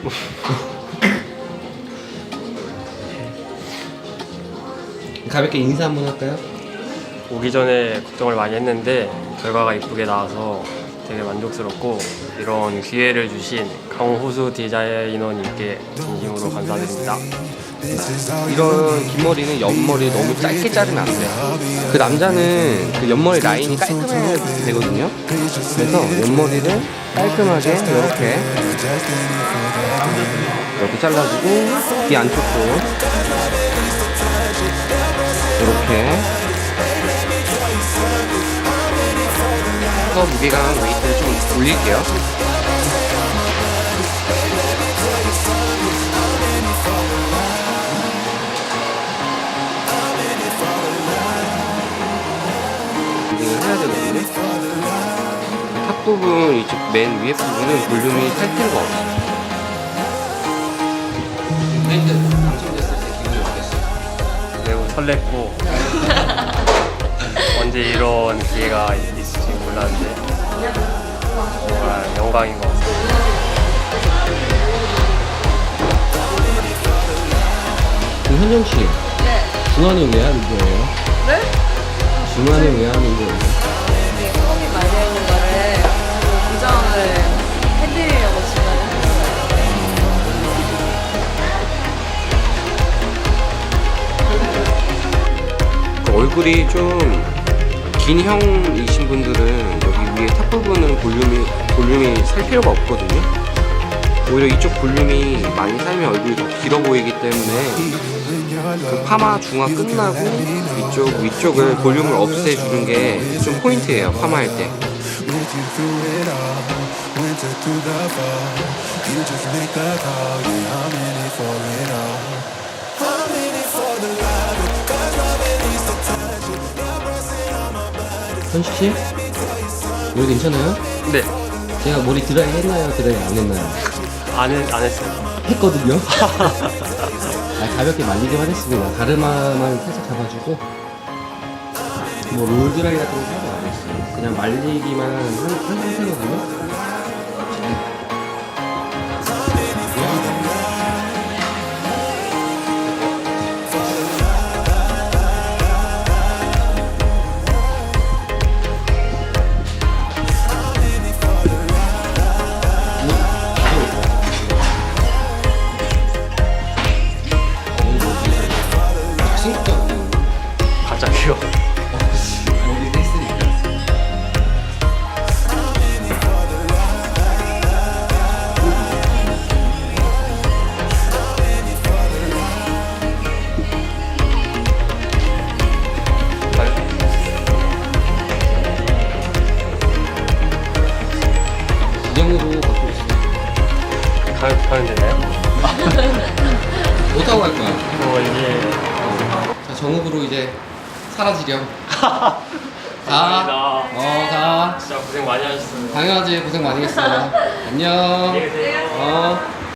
가볍게 인사 한번 할까요? 오기 전에 걱정을 많이 했는데 결과가 이쁘게 나와서 되게 만족스럽고 이런 기회를 주신 강호수 디자이너님께 진심으로 감사드립니다. 이런 긴 머리는 옆머리 너무 짧게 자르면 안 돼요. 그 남자는 그 옆머리 라인이 깔끔해야 되거든요. 그래서 옆머리를 깔끔하게 이렇게 이렇게 잘라주고 귀 안쪽도 이렇게 더 무게감 웨이트를 좀 올릴게요. 해야 되거든요. 탑 부분 이쪽 맨 위에 부분은 볼륨이 살 필요가 없어요. 당첨됐을 때 기분이 어땠어요? 매우 설렜고 언제 이런 기회가 있을지 몰랐는데 정말 영광인 것 같습니다. 그럼 현정 씨, 네. 중화는 왜 하는 거예요? 네? 중화는 왜 하는 거예요? 얼굴이 좀 긴 형이신 분들은 여기 위에 탑 부분은 볼륨이 볼륨이 살 필요가 없거든요. 오히려 이쪽 볼륨이 많이 살면 얼굴이 더 길어 보이기 때문에 그 파마 중화 끝나고 이쪽 위쪽을 볼륨을 없애주는 게 좀 포인트예요 파마할 때. 현식 씨, 머리 괜찮아요? 네, 제가 머리 드라이 했나요? 드라이 안 했나요? 안, 했, 안 했어요. 했거든요. 아, 가볍게 말리기만 했습니다. 가르마만 살짝 잡아주고 뭐 롤드라이 같은 거 따로 안 했어요. 그냥 말리기만 한, 한 상태거든요. 가, 가면 되나요? 못 타고 갈 거야. 어, 이게. 자, 정읍으로 이제 사라지렴. 가. 감사합니다. 어, 가. 진짜 고생 많이 하셨어요. 당연하지. 고생 많이 했어. 안녕. 안녕히 계세요. 어.